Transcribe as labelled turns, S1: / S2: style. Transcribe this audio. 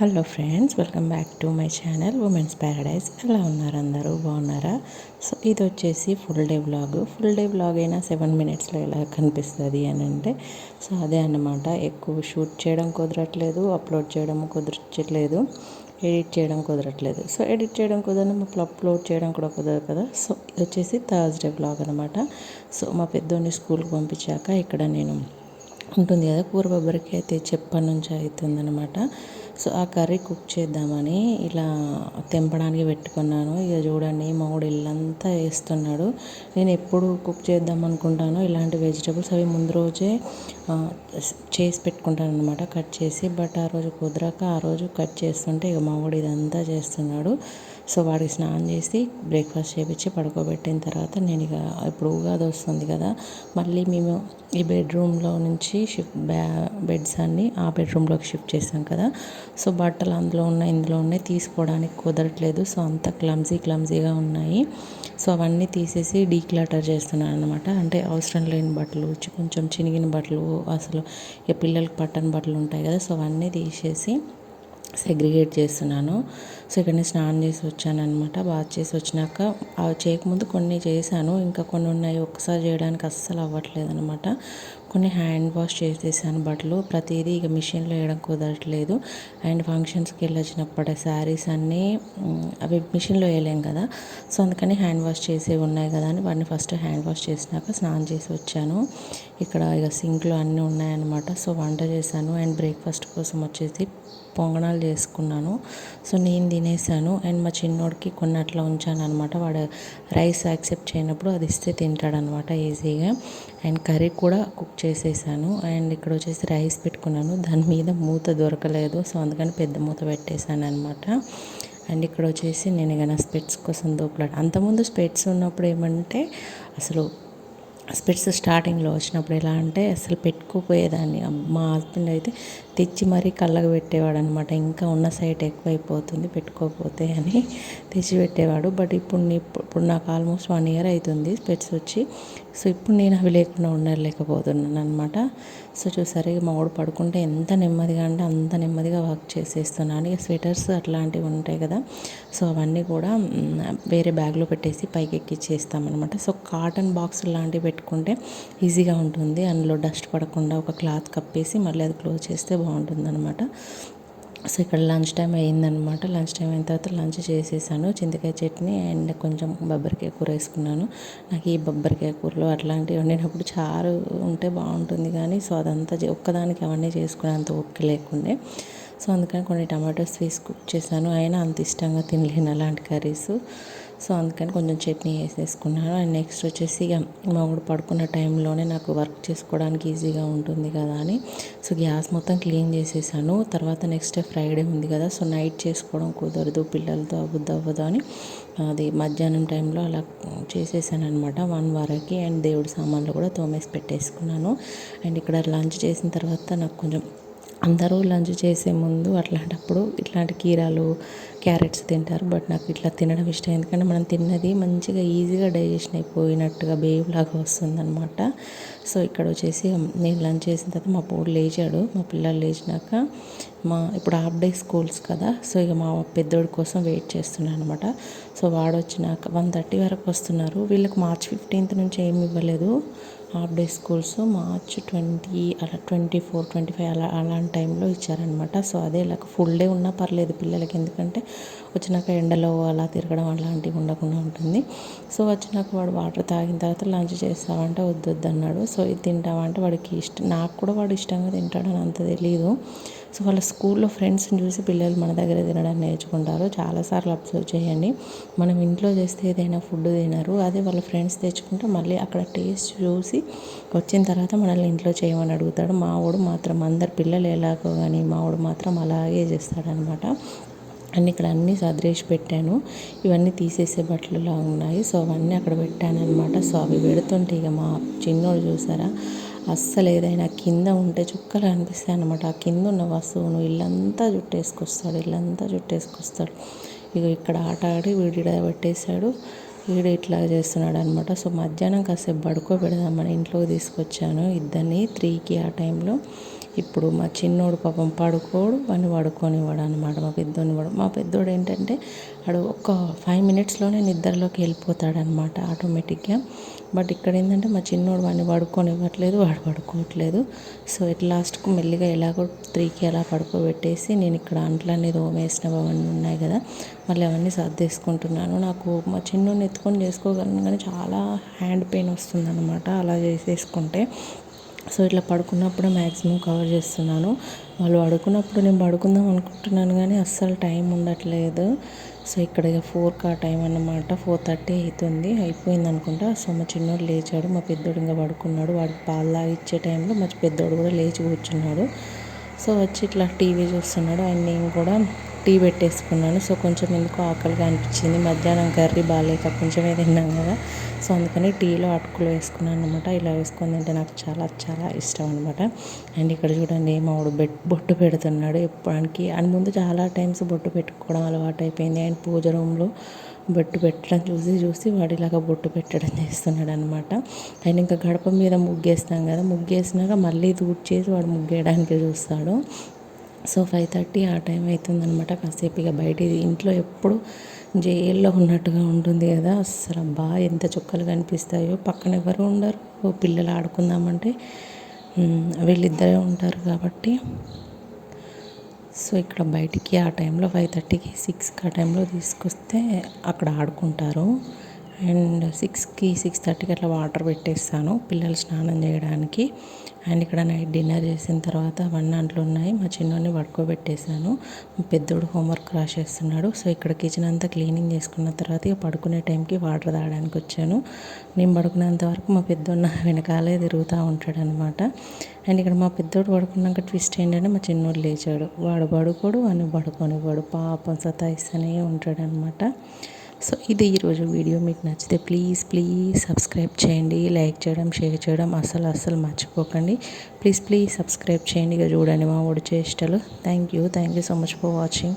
S1: Hello friends welcome back to my channel women's paradise ఎలా ఉన్నారు అందరూ? బాగున్నారా? సో ఇది వచ్చేసి full day vlog full day vlog అయినా సెవెన్ మినిట్స్లో ఎలా కనిపిస్తుంది అని అంటే సో అదే అన్నమాట. ఎక్కువ షూట్ చేయడం కుదరట్లేదు అప్లోడ్ చేయడం కుదరట్లేదు ఎడిట్ చేయడం కుదరట్లేదు. సో ఎడిట్ చేయడం కుదరదు అప్పుడు అప్లోడ్ చేయడం కూడా కుదరదు కదా? సో ఇది వచ్చేసి థర్స్డే బ్లాగ్ అనమాట సో మా పెద్దోని స్కూల్కి పంపించాక ఇక్కడ నేను ఉంటుంది కదా కూర బొబ్బరికి అయితే చెప్పనుంచి అవుతుందనమాట సో ఆ కర్రీ కుక్ చేద్దామని ఇలా తెంపడానికి పెట్టుకున్నాను. ఇక చూడండి మౌడు ఇల్లంతా వేస్తున్నాడు. నేను ఎప్పుడు కుక్ చేద్దాం అనుకుంటానో ఇలాంటి వెజిటబుల్స్ అవి ముందు రోజే చేసి పెట్టుకుంటాను అనమాట కట్ చేసి. బట్ ఆ రోజు కుదరక ఆ రోజు కట్ చేస్తుంటే ఇక మావాడు ఇదంతా చేస్తున్నాడు. సో వాడికి స్నానం చేసి బ్రేక్ఫాస్ట్ చేపించి పడుకోబెట్టిన తర్వాత నేను ఇక ఇప్పుడు ఉగాది వస్తుంది కదా మళ్ళీ మేము ఈ బెడ్రూమ్లో నుంచి షిఫ్ట్ బ్యా బెడ్స్ అన్ని ఆ బెడ్రూమ్లోకి షిఫ్ట్ చేసాం కదా. సో బట్టలు అందులో ఉన్నాయి ఇందులో ఉన్నాయి తీసుకోవడానికి కుదరట్లేదు. సో అంత క్లమ్జీ క్లమ్జీగా ఉన్నాయి. సో అవన్నీ తీసేసి డీక్లటర్ చేస్తున్నాను అనమాట అంటే అవసరం లేని బట్టలు కొంచెం చినిగిన బట్టలు అసలు ఇక పిల్లలకి పట్టని బట్టలు ఉంటాయి కదా. సో అవన్నీ తీసేసి సెగ్రిగేట్ చేస్తున్నాను. సో ఇక్కడ నేను స్నానం చేసి వచ్చాను అనమాట బాత్ చేసి వచ్చినాక అవి చేయకముందు కొన్ని చేశాను. ఇంకా కొన్ని ఉన్నాయి ఒక్కసారి చేయడానికి అస్సలు అవ్వట్లేదు అనమాట కొన్ని హ్యాండ్ వాష్ చేసేసాను బట్టలు. ప్రతిదీ ఇక మిషన్లో వేయడం కుదరట్లేదు. అండ్ ఫంక్షన్స్కి వెళ్ళొచ్చినప్పుడు శారీస్ అన్నీ అవి మిషన్లో వేయలేం కదా. సో అందుకని హ్యాండ్ వాష్ చేసేవి ఉన్నాయి కదా అని వాటిని ఫస్ట్ హ్యాండ్ వాష్ చేసినాక స్నానం చేసి వచ్చాను. ఇక్కడ ఇక సింక్లో అన్నీ ఉన్నాయన్నమాట. సో వంట చేశాను. అండ్ బ్రేక్ఫాస్ట్ కోసం వచ్చేసి పొంగనాలు చేసుకున్నాను. సో నేను తినేసాను. అండ్ మా చిన్నోడికి కొన్ని అట్లా ఉంచాను అనమాట వాడు రైస్ యాక్సెప్ట్ చేయనప్పుడు అది ఇస్తే తింటాడనమాట ఈజీగా. అండ్ కర్రీ కూడా కుక్ చేసేసాను. అండ్ ఇక్కడ వచ్చేసి రైస్ పెట్టుకున్నాను. దాని మీద మూత దొరకలేదు. సో అందుకని పెద్ద మూత పెట్టేశాను అనమాట అండ్ ఇక్కడ వచ్చేసి నేను ఇక నా స్పెట్స్ కోసం దోపలాడు. అంతకుముందు స్పెట్స్ ఉన్నప్పుడు ఏమంటే అసలు స్పెట్స్ స్టార్టింగ్లో వచ్చినప్పుడు ఎలా అంటే అసలు పెట్టుకోపోయేదాన్ని. మా హస్బెండ్ అయితే తెచ్చి మరీ కళ్ళకు పెట్టేవాడు అనమాట ఇంకా ఉన్న సైట్ ఎక్కువైపోతుంది పెట్టుకోకపోతే అని తెచ్చి పెట్టేవాడు. బట్ ఇప్పుడు ఇప్పుడు నాకు ఆల్మోస్ట్ వన్ ఇయర్ అవుతుంది స్పెట్స్ వచ్చి. సో ఇప్పుడు నేను అవి లేకుండా ఉండలేకపోతున్నాను అనమాట సో చూసారు ఇక మా వాడు పడుకుంటే ఎంత నెమ్మదిగా అంటే అంత నెమ్మదిగా వర్క్ చేసేస్తున్నాను ఇక స్వెటర్స్ అట్లాంటివి ఉంటాయి కదా. సో అవన్నీ కూడా వేరే బ్యాగ్లో పెట్టేసి పైకి ఎక్కిచ్చేస్తామన్నమాట సో కాటన్ బాక్స్ లాంటివి పెట్టుకుంటే ఈజీగా ఉంటుంది. అందులో డస్ట్ పడకుండా ఒక క్లాత్ కప్పేసి మళ్ళీ అది క్లోజ్ చేస్తే బాగుంటుందన్నమాట. సో ఇక్కడ లంచ్ టైం అయిందనమాట లంచ్ టైం అయిన తర్వాత లంచ్ చేసేసాను. చింతకాయ చట్నీ అండ్ కొంచెం బొబ్బరికాయ కూర వేసుకున్నాను. నాకు ఈ బొబ్బరికాయ కూరలో అట్లాంటివి వండినప్పుడు చారు ఉంటే బాగుంటుంది కానీ సో అదంతా ఒక్కదానికి అవన్నీ చేసుకునేంత ఓపిక లేకుండే. సో అందుకని కొన్ని టమాటోస్ వేసి కుక్ చేశాను. అయినా అంత ఇష్టంగా తినలేను అలాంటి కర్రీస్. సో అందుకని కొంచెం చట్నీ వేసేసుకున్నాను. అండ్ నెక్స్ట్ వచ్చేసి ఇక మా పడుకున్న టైంలోనే నాకు వర్క్ చేసుకోవడానికి ఈజీగా ఉంటుంది కదా అని. సో గ్యాస్ మొత్తం క్లీన్ చేసేసాను. తర్వాత నెక్స్ట్ డే ఫ్రైడే ఉంది కదా సో నైట్ చేసుకోవడం కుదరదు పిల్లలతో అవ్వద్దు అవ్వదు అని. అది మధ్యాహ్నం టైంలో అలా చేసేసాను అనమాట వన్ వరకి అండ్ దేవుడి సామాన్లు కూడా తోమేసి పెట్టేసుకున్నాను. అండ్ ఇక్కడ లంచ్ చేసిన తర్వాత నాకు కొంచెం అందరూ లంచ్ చేసే ముందు అట్లాంటప్పుడు ఇట్లాంటి కీరాలు క్యారెట్స్ తింటారు బట్ నాకు ఇట్లా తినడం ఇష్టం. ఎందుకంటే మనం తిన్నది మంచిగా ఈజీగా డైజెషన్ అయిపోయినట్టుగా బేవ్లాగా వస్తుందన్నమాట. సో ఇక్కడ వచ్చేసి నేను లంచ్ చేసిన తర్వాత మా పోడు లేచాడు. మా పిల్లలు లేచినాక మా ఇప్పుడు హాఫ్ డే స్కూల్స్ కదా సో ఇక మా పెద్దోడి కోసం వెయిట్ చేస్తున్నాను అనమాట సో వాడు వచ్చినాక వన్ థర్టీ వరకు వస్తున్నారు. వీళ్ళకి మార్చ్ ఫిఫ్టీన్త్ నుంచి ఏమి ఇవ్వలేదు. Half day schools March twenty అలా ట్వంటీ ఫోర్ ట్వంటీ ఫైవ్ అలా అలాంటి టైంలో ఇచ్చారనమాట సో అదే ఇలా ఫుల్ డే ఉన్నా పర్లేదు పిల్లలకి. ఎందుకంటే వచ్చినాక ఎండలో అలా తిరగడం అలాంటివి ఉండకుండా ఉంటుంది. సో వచ్చినాక వాడు వాటర్ తాగిన తర్వాత లంచ్ చేస్తావంటే వద్దొద్దు అన్నాడు సో ఇది తింటామంటే వాడికి ఇష్టం నాకు కూడా వాడు ఇష్టంగా తింటాడని అంత తెలియదు సో వాళ్ళ స్కూల్లో ఫ్రెండ్స్ని చూసి పిల్లలు మన దగ్గర తినడం నేర్చుకుంటారు. చాలాసార్లు అబ్జర్వ్ చేయండి. మనం ఇంట్లో చేస్తే ఏదైనా ఫుడ్ తినరు. అదే వాళ్ళ ఫ్రెండ్స్ తెచ్చుకుంటే మళ్ళీ అక్కడ టేస్ట్ చూసి వచ్చిన తర్వాత మనల్ని ఇంట్లో చేయమని అడుగుతాడు. మావాడు మాత్రం అందరు పిల్లలు ఎలాగో కానీ మావాడు మాత్రం అలాగే చేస్తాడనమాట. అండ్ ఇక్కడ అన్నీ సదిరేసి పెట్టాను. ఇవన్నీ తీసేసే బట్టలులా ఉన్నాయి. సో అవన్నీ అక్కడ పెట్టాను అనమాట సో అవి పెడుతుంటే ఇక మా చిన్నోడు చూసారా? అస్సలు ఏదైనా కింద ఉంటే చుక్కలు అనిపిస్తాయి అనమాట ఆ కింద ఉన్న వస్తువును ఇల్లంతా జుట్టేసుకొస్తాడు ఇల్లంతా జుట్టేసుకొస్తాడు ఇక ఇక్కడ ఆట ఆడి వీడి పెట్టేశాడు. వీడు ఇట్లా చేస్తున్నాడు అనమాట సో మధ్యాహ్నం కాసేపు పడుకోబెడదామని ఇంట్లోకి తీసుకొచ్చాను. ఇద్దరిని త్రీకి ఆ టైంలో. ఇప్పుడు మా చిన్నోడు పాపం పడుకోడు వాడిని పడుకోనివ్వడు అనమాట మా పెద్దోడిని వాడు మా పెద్దోడు ఏంటంటే వాడు ఒక ఫైవ్ మినిట్స్లోనే నిద్రలోకి వెళ్ళిపోతాడనమాట ఆటోమేటిక్గా బట్ ఇక్కడ ఏంటంటే మా చిన్నోడు వాడిని పడుకోనివ్వట్లేదు వాడు పడుకోవట్లేదు. సో ఎట్ లాస్ట్కు మెల్లిగా ఎలాగో త్రీకి అలా పడుకోబెట్టేసి నేను ఇక్కడ అంట్లన్నీ తోమేసినవి అవన్నీ ఉన్నాయి కదా మళ్ళీ అవన్నీ సర్దేసుకుంటున్నాను. నాకు మా చిన్నోడిని ఎత్తుకొని చేసుకోగలను కానీ చాలా హ్యాండ్ పెయిన్ వస్తుందన్నమాట అలా చేసేసుకుంటే. సో ఇట్లా పడుకున్నప్పుడే మ్యాక్సిమం కవర్ చేస్తున్నాను. వాళ్ళు పడుకున్నప్పుడు నేను పడుకుందాం అనుకుంటున్నాను కానీ అస్సలు టైం ఉండట్లేదు. సో ఇక్కడ ఇక ఫోర్కి ఆ టైం అన్నమాట. ఫోర్ థర్టీ అవుతుంది అయిపోయింది అనుకుంటా. సో మా చిన్నోడు లేచాడు. మా పెద్దోడు ఇంకా పడుకున్నాడు. వాడికి పాలు తాగిచ్చే టైంలో మా పెద్దోడు కూడా లేచి కూర్చున్నాడు. సో వచ్చి ఇట్లా టీవీ చూస్తున్నాడు. అండ్ నేను కూడా టీ పెట్టేసుకున్నాను. సో కొంచెం ఎందుకు ఆకలిగా అనిపించింది. మధ్యాహ్నం కర్రీ బాగాలేక కొంచెమే తిన్నాం కదా. సో అందుకని టీలో అటుకులు వేసుకున్నాను అనమాట ఇలా వేసుకొని తింటే నాకు చాలా చాలా ఇష్టం అనమాట అండ్ ఇక్కడ చూడండి మావాడు బెట్ బొట్టు పెడుతున్నాడు. ఇప్పటికి అండ్ ముందు చాలా టైమ్స్ బొట్టు పెట్టుకోవడం అలవాటు అయిపోయింది. అండ్ పూజ రూమ్లో బొట్టు పెట్టడం చూసి చూసి వాడిలాగా బొట్టు పెట్టడం చేస్తున్నాడు అనమాట అండ్ ఇంకా గడప మీద ముగ్గేస్తాం కదా. ముగ్గేసినాక మళ్ళీ చేసి వాడు ముగ్గేయడానికి చూస్తాడు. సో ఫైవ్ థర్టీ ఆ టైం అవుతుందనమాట కాసేపు ఇక బయట ఇంట్లో ఎప్పుడు జైల్లో ఉన్నట్టుగా ఉంటుంది కదా. అసలు అబ్బా ఎంత చుక్కలు కనిపిస్తాయో. పక్కన ఎవరు ఉండరు. పిల్లలు ఆడుకుందామంటే వీళ్ళిద్దరే ఉంటారు కాబట్టి. సో ఇక్కడ బయటికి ఆ టైంలో ఫైవ్ థర్టీకి సిక్స్కి ఆ టైంలో తీసుకొస్తే అక్కడ ఆడుకుంటారు. అండ్ సిక్స్కి సిక్స్ థర్టీకి అట్లా వాటర్ పెట్టేస్తాను పిల్లలు స్నానం చేయడానికి. అండ్ ఇక్కడ నైట్ డిన్నర్ చేసిన తర్వాత వన్ అంట్లు ఉన్నాయి. మా చిన్నోడిని పడుకోబెట్టేశాను. పెద్దోడు హోంవర్క్ రాసేస్తున్నాడు. సో ఇక్కడ కిచెన్ అంతా క్లీనింగ్ చేసుకున్న తర్వాత ఇక పడుకునే టైంకి వాటర్ తాగడానికి వచ్చాను. నేను పడుకునేంత వరకు మా పెద్దోడు వెనకాలే తిరుగుతూ ఉంటాడు అనమాట అండ్ ఇక్కడ మా పెద్దోడు పడుకున్నాక ట్విస్ట్ ఏంటంటే మా చిన్నోడు లేచాడు. వాడు పడుకోడు వాడిని పడుకోనివ్వడు. పాపం సతాయిస్తూనే ఉంటాడనమాట. సో ఇది ఈరోజు వీడియో. మీకు నచ్చితే ప్లీజ్ ప్లీజ్ సబ్స్క్రైబ్ చేయండి. లైక్ చేయడం షేర్ చేయడం అసలు అస్సలు మర్చిపోకండి. ప్లీజ్ ప్లీజ్ సబ్స్క్రైబ్ చేయండి. ఇక చూడండి మా ఒడి చేష్టలు thank you. Thank you so much for watching.